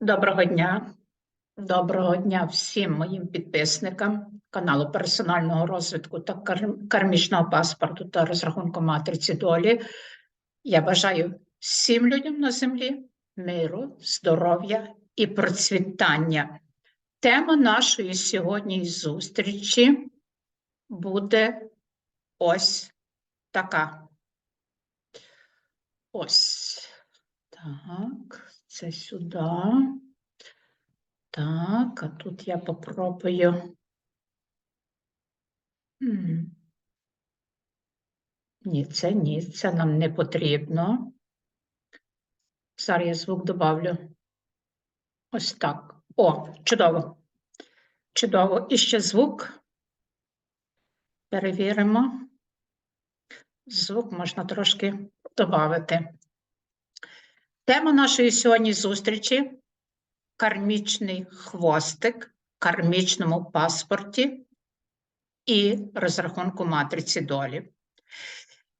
Доброго дня. Доброго дня всім моїм підписникам каналу персонального розвитку та кар- кармічного паспорту та розрахунку матриці долі. Я бажаю всім людям на землі миру, здоров'я і процвітання. Тема нашої сьогодні зустрічі буде ось така. Ось. Так, це сюди. Так, а тут я попробую. Ні, це ні, це нам не потрібно. Зараз я звук добавлю. Ось так. О, чудово. Чудово. І ще звук. Перевіримо. Звук можна трошки додати. Тема нашої сьогодні зустрічі кармічний хвостик, в кармічному паспорті і розрахунку матриці долі.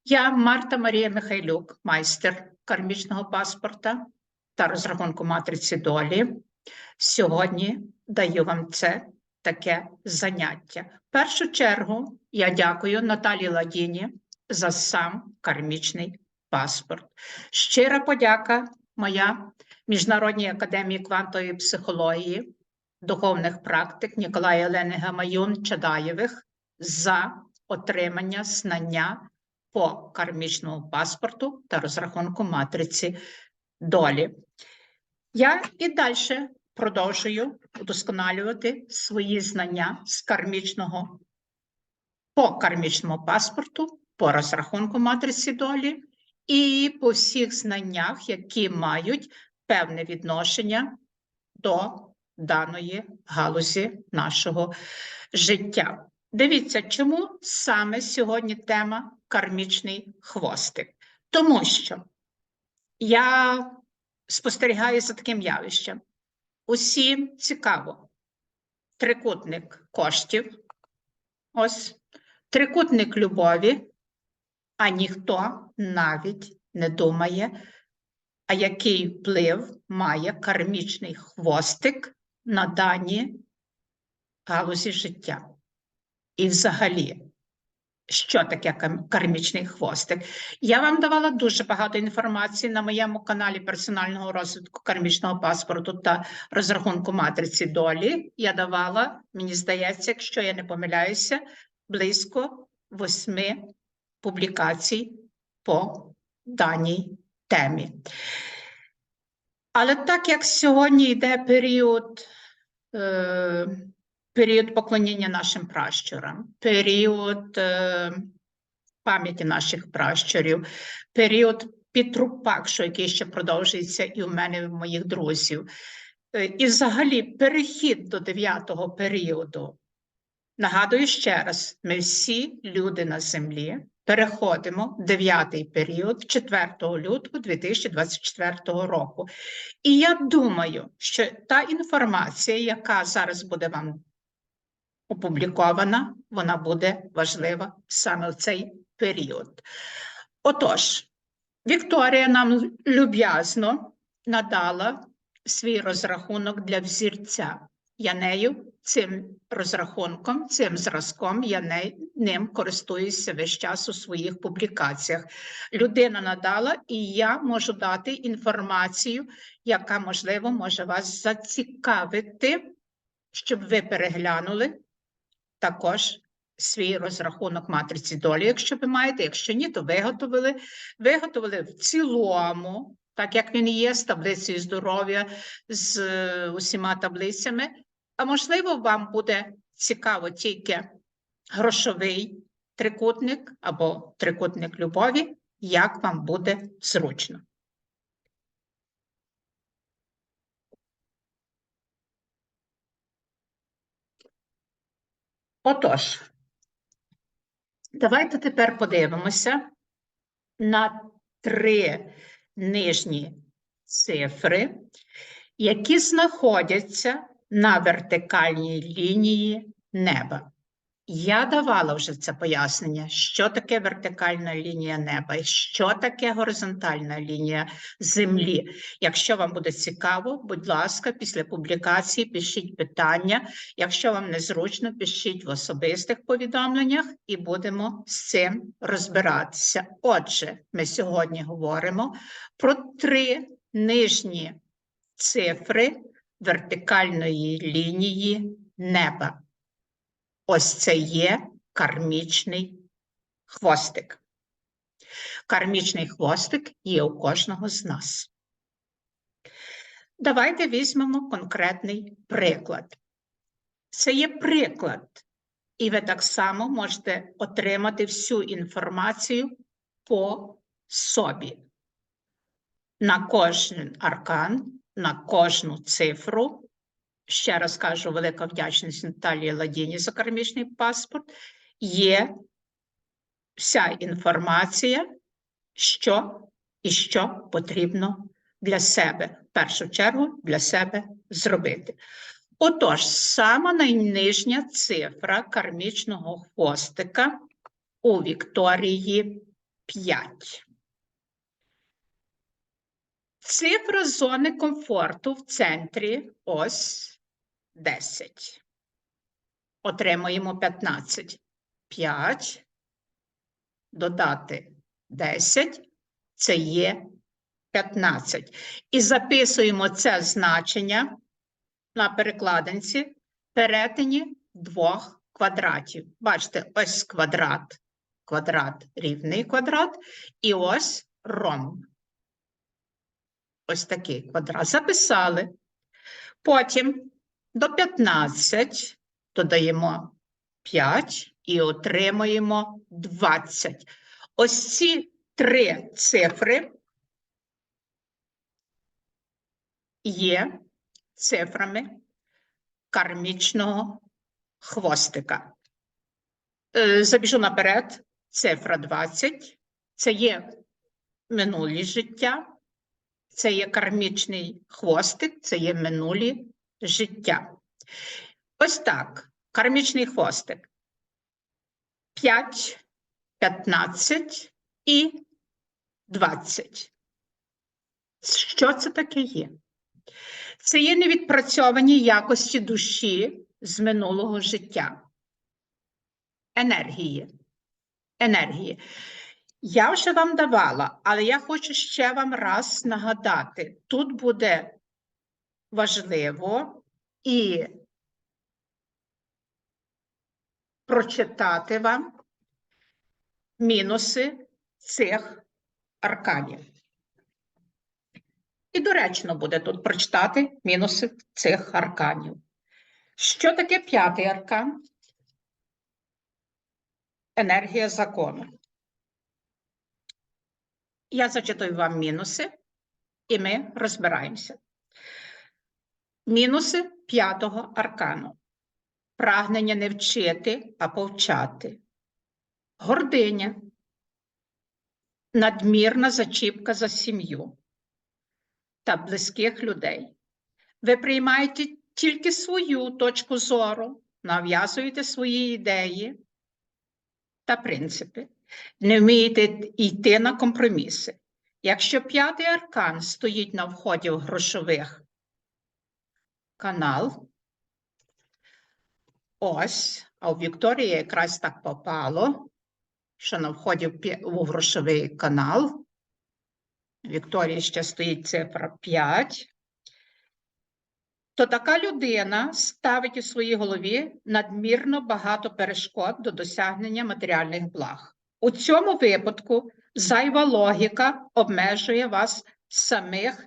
Я Марта Марія Михайлюк, майстер кармічного паспорта та розрахунку матриці долі. Сьогодні даю вам це таке заняття. В першу чергу я дякую Наталії Ладіні за сам кармічний паспорт. Щира подяка моя Міжнародній академії квантової психології, духовних практик Ніколая Олени Гамаюн Чадаєвих за отримання знання по кармічному паспорту та розрахунку матриці долі. Я і далі продовжую удосконалювати свої знання з кармічного по кармічному паспорту, по розрахунку матриці долі і по всіх знаннях, які мають певне відношення до даної галузі нашого життя. Дивіться, чому саме сьогодні тема кармічний хвостик? Тому що я спостерігаю за таким явищем. Усім цікаво. Трикутник коштів, ось трикутник любові, а ніхто навіть не думає, а який вплив має кармічний хвостик на дані галузі життя. І взагалі, що таке кармічний хвостик? Я вам давала дуже багато інформації на моєму каналі персонального розвитку кармічного паспорту та розрахунку матриці долі. Я давала, мені здається, якщо я не помиляюся, близько восьми публікацій по даній темі. Але так як сьогодні йде період, е, період поклоніння нашим пращурам, період е, пам'яті наших пращурів, період Пітрупакшу, який ще продовжується і у мене, і в моїх друзів, е, і взагалі перехід до дев'ятого періоду. Нагадую ще раз: ми всі люди на землі переходимо в дев'ятий період 4 лютого 2024 року. І я думаю, що та інформація, яка зараз буде вам опублікована, вона буде важлива саме в цей період. Отож, Вікторія нам люб'язно надала свій розрахунок для взірця. Я нею цим розрахунком, цим зразком, я не, ним користуюся весь час у своїх публікаціях. Людина надала, і я можу дати інформацію, яка, можливо, може вас зацікавити, щоб ви переглянули також свій розрахунок матриці долі, якщо ви маєте, якщо ні, то виготовили. Виготовили в цілому, так як він є, з таблицею здоров'я, з е, усіма таблицями. А можливо, вам буде цікаво тільки грошовий трикутник або трикутник любові, як вам буде зручно. Отож, давайте тепер подивимося на три нижні цифри, які знаходяться на вертикальній лінії неба. Я давала вже це пояснення, що таке вертикальна лінія неба і що таке горизонтальна лінія землі. Якщо вам буде цікаво, будь ласка, після публікації пишіть питання. Якщо вам незручно, пишіть в особистих повідомленнях і будемо з цим розбиратися. Отже, ми сьогодні говоримо про три нижні цифри вертикальної лінії неба. Ось це є кармічний хвостик. Кармічний хвостик є у кожного з нас. Давайте візьмемо конкретний приклад. Це є приклад, і ви так само можете отримати всю інформацію по собі. На кожен аркан, на кожну цифру ще раз кажу, велика вдячність Наталії Ладіні за кармічний паспорт. Є вся інформація, що і що потрібно для себе, в першу чергу для себе зробити. Отож, сама найнижня цифра кармічного хвостика у Вікторії 5. Цифра зони комфорту в центрі ось 10. Отримуємо 15. 5. Додати 10. Це є 15. І записуємо це значення на перекладинці перетині двох квадратів. Бачите, ось квадрат, квадрат, рівний квадрат, і ось ромб. Ось такий квадрат. Записали. Потім до 15 додаємо 5 і отримуємо 20. Ось ці три цифри є цифрами кармічного хвостика. Е, Забіжу наперед, цифра 20 це є минулі життя, це є кармічний хвостик, це є минулі життя. Ось так. Кармічний хвостик. 5, 15 і 20. Що це таке є? Це є невідпрацьовані якості душі з минулого життя. Енергії. Енергії. Я вже вам давала, але я хочу ще вам раз нагадати: тут буде важливо і прочитати вам мінуси цих арканів. І доречно буде тут прочитати мінуси цих арканів. Що таке п'ятий аркан? Енергія закону. Я зачитую вам мінуси, і ми розбираємося. Мінуси п'ятого аркану. Прагнення не вчити, а повчати. Гординя. Надмірна зачіпка за сім'ю та близьких людей. Ви приймаєте тільки свою точку зору, нав'язуєте свої ідеї та принципи, не вмієте йти на компроміси. Якщо п'ятий аркан стоїть на вході в грошових канал. Ось, а у Вікторії якраз так попало, що на вході в грошовий канал. Вікторії ще стоїть цифра 5. То така людина ставить у своїй голові надмірно багато перешкод до досягнення матеріальних благ. У цьому випадку зайва логіка обмежує вас самих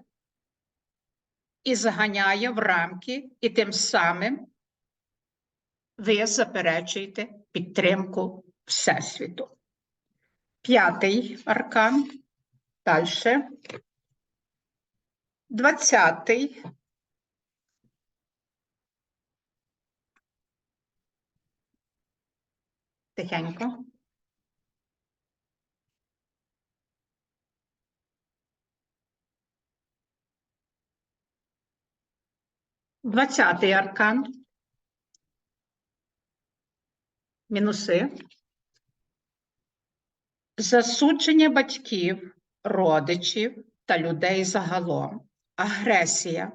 і заганяє в рамки, і тим самим ви заперечуєте підтримку Всесвіту. П'ятий аркан. Далі. Двадцятий. Тихенько. Двадцятий аркан. Мінуси. Засудження батьків, родичів та людей загалом, агресія,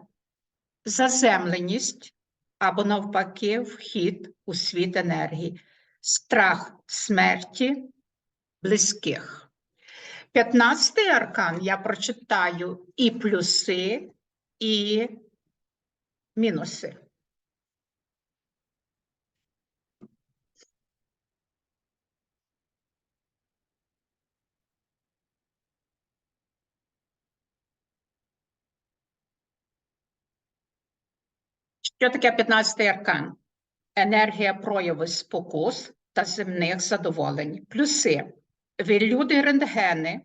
заземленість або навпаки вхід у світ енергії, страх смерті близьких. П'ятнадцятий аркан я прочитаю і плюси, і мінуси. Що таке 15-й аркан? Енергія прояви спокус та земних задоволень. Плюси. Ви люди рентгени,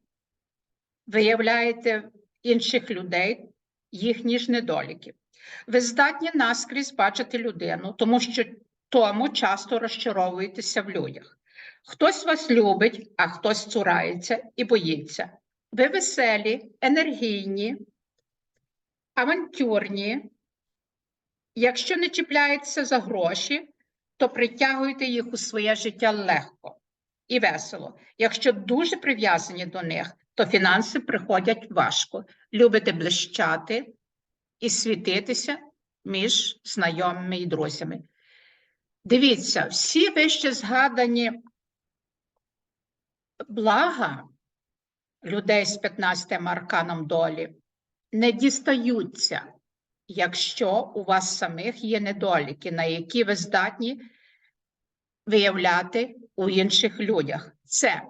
виявляєте інших людей, їхні ж недоліки. Ви здатні наскрізь бачити людину, тому що тому часто розчаровуєтеся в людях. Хтось вас любить, а хтось цурається і боїться. Ви веселі, енергійні, авантюрні. Якщо не чіпляєтеся за гроші, то притягуєте їх у своє життя легко і весело. Якщо дуже прив'язані до них, то фінанси приходять важко. Любите блищати і світитися між знайомими і друзями. Дивіться, всі вище згадані блага людей з 15 арканом долі не дістаються якщо у вас самих є недоліки, на які ви здатні виявляти у інших людях. Це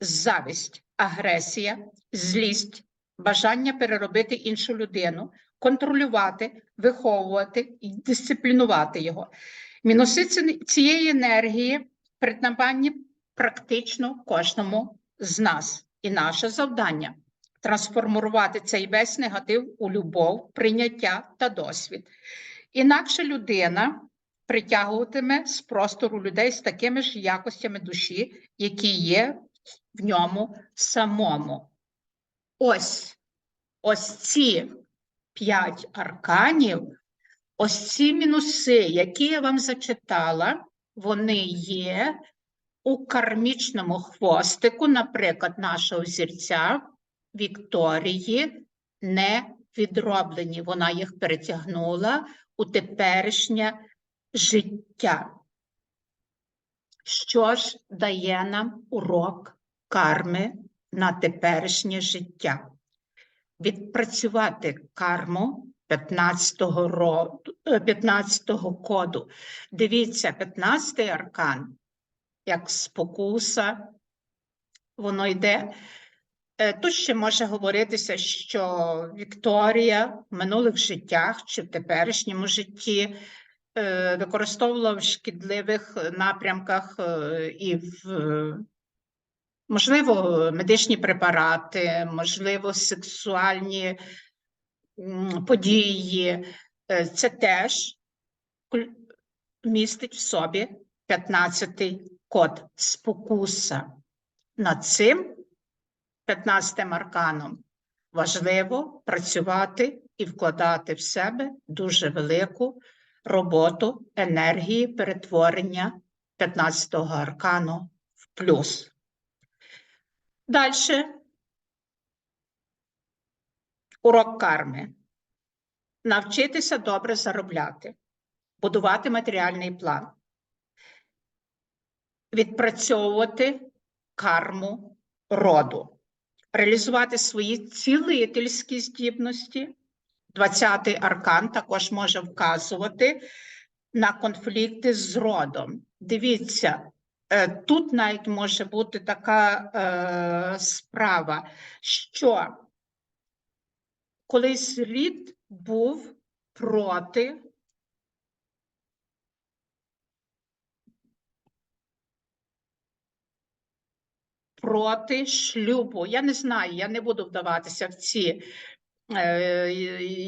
завість, агресія, злість, бажання переробити іншу людину, контролювати, виховувати і дисциплінувати його. Мінуси цієї енергії притаманні практично кожному з нас. І наше завдання трансформувати цей весь негатив у любов, прийняття та досвід. Інакше людина притягуватиме з простору людей з такими ж якостями душі, які є в ньому самому. Ось ось ці п'ять арканів, ось ці мінуси, які я вам зачитала, вони є у кармічному хвостику, наприклад, нашого зірця, Вікторії не відроблені. Вона їх перетягнула у теперішнє життя. Що ж дає нам урок карми на теперішнє життя? Відпрацювати карму 15-го роду, 15-го коду. Дивіться, 15-й аркан, як спокуса, воно йде Е, тут ще може говоритися, що Вікторія в минулих життях чи в теперішньому житті е, використовувала в шкідливих напрямках е, і в, можливо, медичні препарати, можливо, сексуальні події. Це теж містить в собі 15-й код спокуса. Над цим 15 арканом. Важливо працювати і вкладати в себе дуже велику роботу енергії перетворення 15-го аркану в плюс. Далі урок карми. Навчитися добре заробляти, будувати матеріальний план, відпрацьовувати карму роду реалізувати свої цілительські здібності. 20-й аркан також може вказувати на конфлікти з родом. Дивіться, тут навіть може бути така е, справа, що колись рід був проти проти шлюбу. Я не знаю, я не буду вдаватися в ці. Е,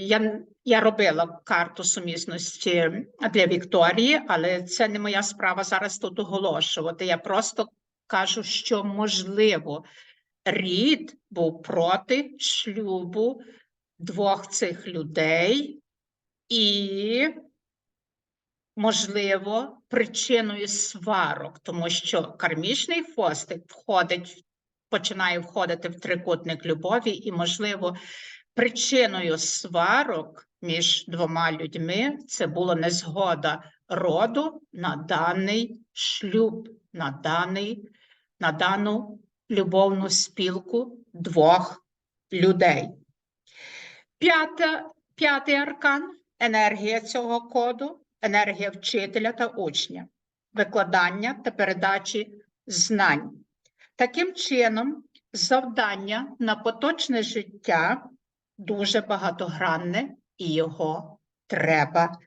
я я робила карту сумісності для Вікторії, але це не моя справа зараз тут оголошувати. Я просто кажу, що можливо рід був проти шлюбу двох цих людей, і можливо, причиною сварок, тому що кармічний хвостик входить, починає входити в трикутник любові, і, можливо, причиною сварок між двома людьми це була незгода роду на даний шлюб, на, даний, на дану любовну спілку двох людей. П'ята, п'ятий аркан енергія цього коду, енергія вчителя та учня, викладання та передачі знань. Таким чином, завдання на поточне життя дуже багатогранне і його треба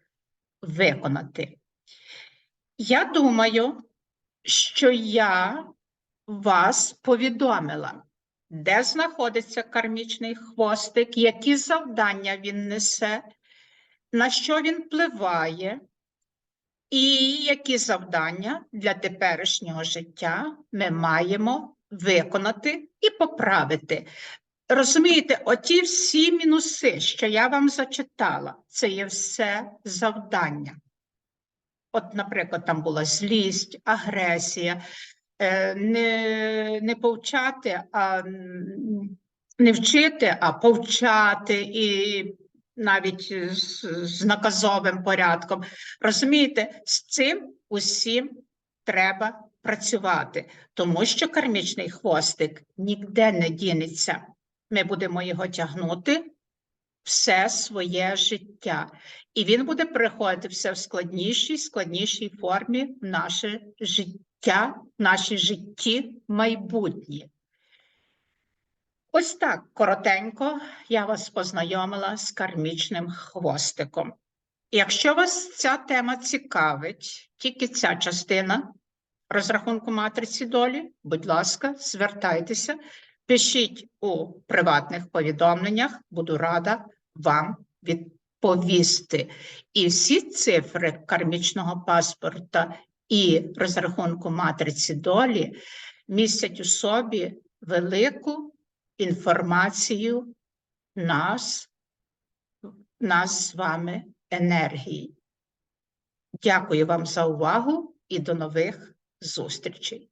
виконати. Я думаю, що я вас повідомила, де знаходиться кармічний хвостик, які завдання він несе, на що він впливає, і які завдання для теперішнього життя ми маємо виконати і поправити. Розумієте, оті всі мінуси, що я вам зачитала, це є все завдання. От, наприклад, там була злість, агресія, е, не, не повчати, а не вчити, а повчати і навіть з, з наказовим порядком. Розумієте, з цим усім треба працювати, тому що кармічний хвостик ніде не дінеться. Ми будемо його тягнути все своє життя. І він буде приходити все в складнішій, складнішій формі в наше життя, в наші житті майбутнє. Ось так коротенько я вас познайомила з кармічним хвостиком. Якщо вас ця тема цікавить, тільки ця частина розрахунку матриці долі, будь ласка, звертайтеся, пишіть у приватних повідомленнях, буду рада вам відповісти. І всі цифри кармічного паспорта і розрахунку матриці долі містять у собі велику інформацію нас, нас з вами енергії. Дякую вам за увагу і до нових зустрічей.